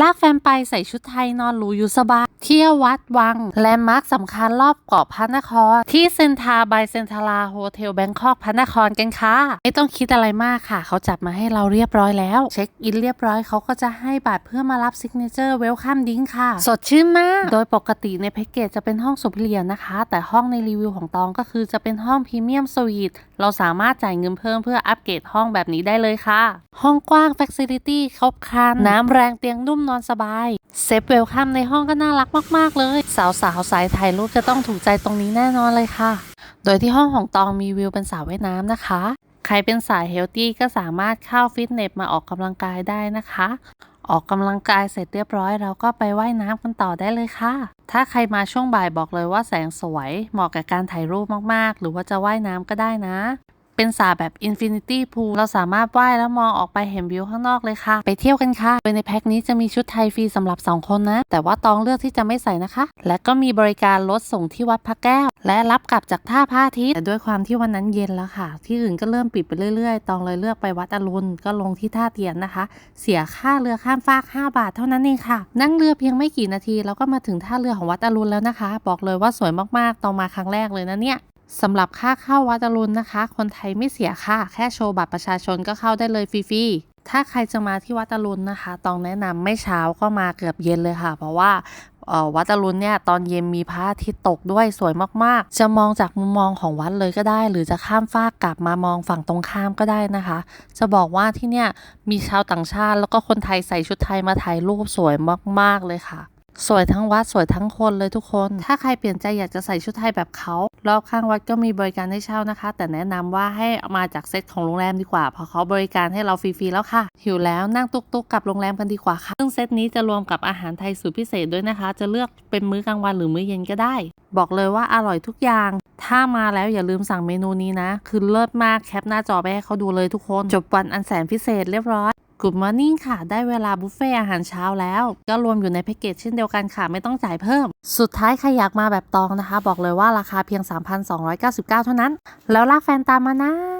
ลากแฟนไปใส่ชุดไทยนอนหรูอยู่สบายเที่ยววัดวัง แลนด์มาร์คสำคัญรอบเกาะพระนคร ที่เซนทาบายเซนทาราโฮเทลแบงคอกพระนครกันค่ะไม่ต้องคิดอะไรมากค่ะ เขาจัดมาให้เราเรียบร้อยแล้ว เช็คอินเรียบร้อยเขาก็จะให้บัตรเพื่อมารับซิกเนเจอร์เวลคัมดิ้งค่ะ สดชื่นมาก โดยปกติในแพ็กเกจจะเป็นห้องสุพิเรียนนะคะ แต่ห้องในรีวิวของตองก็คือจะเป็นห้องพรีเมียมสวีทเราสามารถจ่ายเงินเพิ่มเพื่ออัปเกรดห้องแบบนี้ได้เลยค่ะ ห้องกว้าง f ฟ c i ลิตี้ครบครัน น้ำแรงเตียงนุ่มนอนสบาย เซฟเวลคัมในห้องก็น่ารักมาก ๆ เลย สาวๆสายถ่ายรูปจะต้องถูกใจตรงนี้แน่นอนเลยค่ะ โดยที่ห้องของตองมีวิวเป็นสระว่ายน้ำนะคะ ใครเป็นสายเฮลตี้ก็สามารถเข้าฟิตเนสมาออกกำลังกายได้นะคะออกกำลังกายเสร็จเรียบร้อยเราก็ไปว่ายน้ำกันต่อได้เลยค่ะ ถ้าใครมาช่วงบ่ายบอกเลยว่าแสงสวย เหมาะกับการถ่ายรูปมากๆ หรือว่าจะว่ายน้ำก็ได้นะ เป็นสระแบบ Infinity Pool เราสามารถว่ายแล้วมองออกไปเห็นวิวข้างนอกเลยค่ะ ไปเที่ยวกันค่ะ โดยในแพ็คนี้จะมีชุดไทยฟรีสำหรับ 2 คนนะ แต่ว่าตองเลือกที่จะไม่ใส่นะคะ และก็มีบริการรถส่งที่วัดพระแก้ว และรับกลับจากท่าพระอาทิตย์แต่ด้วยความที่วันนั้นเย็นแล้วค่ะ ที่อื่นก็เริ่มปิดไปเรื่อยๆ ตองเลยเลือกไปวัดอรุณก็ลงที่ท่าเตียนนะคะ เสียค่าเรือข้ามฟาก 5 บาทเท่านั้นเองค่ะ นั่งเรือเพียงไม่กี่นาทีแล้วก็มาถึงท่าเรือของวัดอรุณแล้วนะคะ บอกเลยว่าสวยมากๆตองมาครั้งแรกเลยนะเนี่ย สำหรับค่าเข้าวัดอรุณนะคะ คนไทยไม่เสียค่า แค่โชว์บัตรประชาชนก็เข้าได้เลยฟรีๆ ถ้าใครจะมาที่วัดอรุณนะคะ ต้องแนะนำไม่เช้าก็มาเกือบเย็นเลยค่ะ เพราะว่าวัดอรุณเนี่ยตอนเย็นมีพระอาทิตย์ตกด้วยสวยมากๆ จะมองจากมุมมองของวัดเลยก็ได้ หรือจะข้ามฟากกลับมามองฝั่งตรงข้ามก็ได้นะคะ จะบอกว่าที่เนี่ยมีชาวต่างชาติแล้วก็คนไทยใส่ชุดไทยมาถ่ายรูปสวยมากๆเลยค่ะ สวยทั้งวัดสวยทั้งคนเลยทุกคน ถ้าใครเปลี่ยนใจอยากจะใส่ชุดไทยแบบเขารอบข้างวัดก็มีบริการให้เช่านะคะ แต่แนะนำว่าให้มาจากเซตของโรงแรมดีกว่า เพราะเขาบริการให้เราฟรีๆแล้วค่ะ หิวแล้วนั่งตุกๆกลับโรงแรมกันดีกว่าค่ะ ซึ่งเซตนี้จะรวมกับอาหารไทยสูตรพิเศษด้วยนะคะ จะเลือกเป็นมื้อกลางวันหรือมื้อเย็นก็ได้ บอกเลยว่าอร่อยทุกอย่าง ถ้ามาแล้วอย่าลืมสั่งเมนูนี้นะ คือเลิศมากแคปหน้าจอไปให้เขาดูเลยทุกคน จบวันอันแสนพิเศษเรียบร้อย Good Morning ค่ะ ได้เวลาบุฟเฟ่อาหารเช้าแล้ว ก็รวมอยู่ในแพ็กเกจเช่นเดียวกันค่ะ ไม่ต้องจ่ายเพิ่ม สุดท้ายใครอยากมาแบบตองนะคะ บอกเลยว่าราคาเพียง 3,299 เท่านั้น แล้วลากแฟนตามมานะ